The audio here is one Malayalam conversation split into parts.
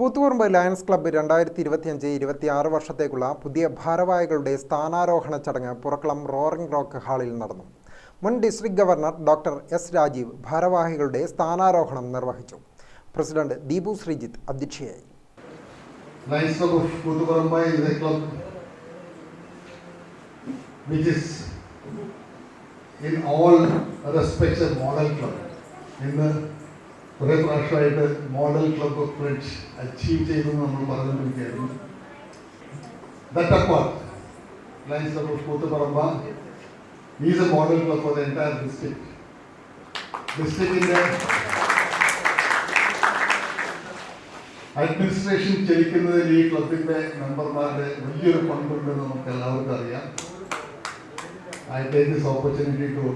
കൂത്തുപറമ്പ് ലയൺസ് ക്ലബ്ബ് രണ്ടായിരത്തി ഇരുപത്തിയഞ്ച് ഇരുപത്തിയാറ് വർഷത്തേക്കുള്ള പുതിയ ഭാരവാഹികളുടെ സ്ഥാനാരോഹണ ചടങ്ങ് പുറക്കളം റോറിംഗ് റോക്ക് ഹാളിൽ നടന്നു. മുൻ district governor doctor S Rajeev ഭാരവാഹികളുടെ സ്ഥാനാരോഹണം നിർവഹിച്ചു. പ്രസിഡന്റ് ദീപു ശ്രീജിത്ത് അധ്യക്ഷയായി. ഇന്ന് കുറേ പ്രാവശ്യമായിട്ട് model club of friends achieve ചെയ്തെന്ന് നമ്മൾ പറഞ്ഞുകൊണ്ടിരിക്കുകയായിരുന്നു. That apart Lions club of Koothuparamba is a model club for the entire district ഡിസ്ട്രിക്റ്റിന്റെ administration ചലിക്കുന്നതിൽ ഈ ക്ലബിന്റെ മെമ്പർമാരുടെ വലിയൊരു പങ്കുണ്ടെന്ന് നമുക്ക് എല്ലാവർക്കും അറിയാം. I take this opportunity to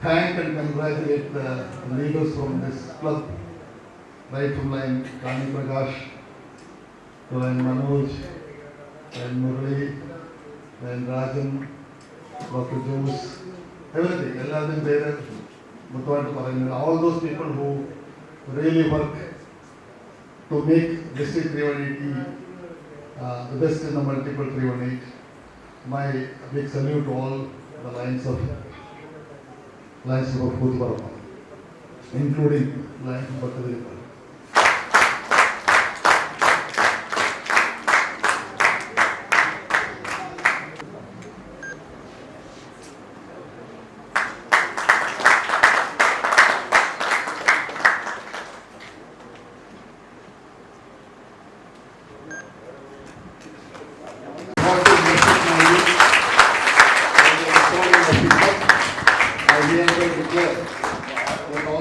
thank and congratulate the leaders from this club, right from line Kani Prakash, to Manoj, and Murli, and Rajan, Dr. Jones, everything, everything there, Muthuvan Parayan, all those people who really work to make District 318 uh, the best in the multiple 318. My big salute to all the lines of Lions of food for including Lions of Bakadiripa.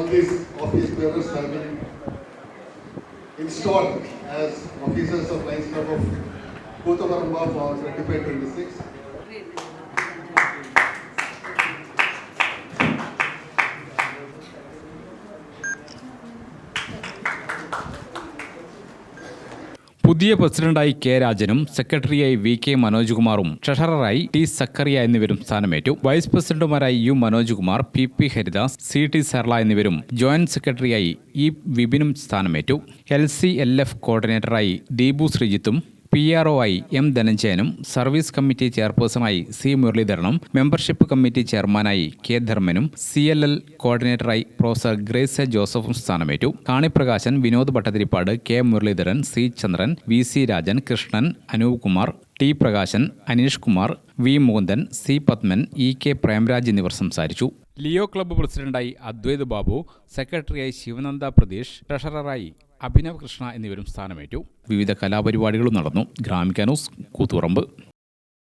All these office bearers have been installed as officers of Lions Club of Kuttavaramba for 25-26. പുതിയ പ്രസിഡന്റായി കെ രാജനും സെക്രട്ടറിയായി വി കെ മനോജ്കുമാറും ട്രഷററായി ടി സക്കറിയ എന്നിവരും സ്ഥാനമേറ്റു. Vice പ്രസിഡന്റുമാരായി U Manojkumar P P Haridas C T Sarala എന്നിവരും ജോയിന്റ് സെക്രട്ടറിയായി ഇ വിപിനും സ്ഥാനമേറ്റു. എൽ സി എൽ എഫ് കോർഡിനേറ്ററായി ദീപു ശ്രീജിത്തും പി ആർ ഒ ആയി എം ധനഞ്ജയനും സർവീസ് കമ്മിറ്റി ചെയർപേഴ്സണായി സി മുരളീധരനും മെമ്പർഷിപ്പ് കമ്മിറ്റി ചെയർമാനായി കെ ധർമ്മനും സി എൽ എൽ കോർഡിനേറ്ററായി പ്രൊഫസർ ഗ്രേസ് ജോസഫും സ്ഥാനമേറ്റു. Kaniprakashan Vinod Bhattathiripad K Muraleedharan C Chandran V C Rajan Krishnan Anoop Kumar T Prakashan Aneesh Kumar V Mukundan C Padman E K Premraj എന്നിവർ സംസാരിച്ചു. ലിയോ ക്ലബ്ബ് പ്രസിഡന്റായി അദ്വൈത് ബാബു സെക്രട്ടറിയായി ശിവനന്ദ പ്രതീഷ് ട്രഷററായി അഭിനവ് കൃഷ്ണ എന്നിവരും സ്ഥാനമേറ്റു. വിവിധ കലാപരിപാടികളും നടന്നു. ഗ്രാമിക്കാനൂസ് ന്യൂസ് കൂത്തുപറമ്പ്.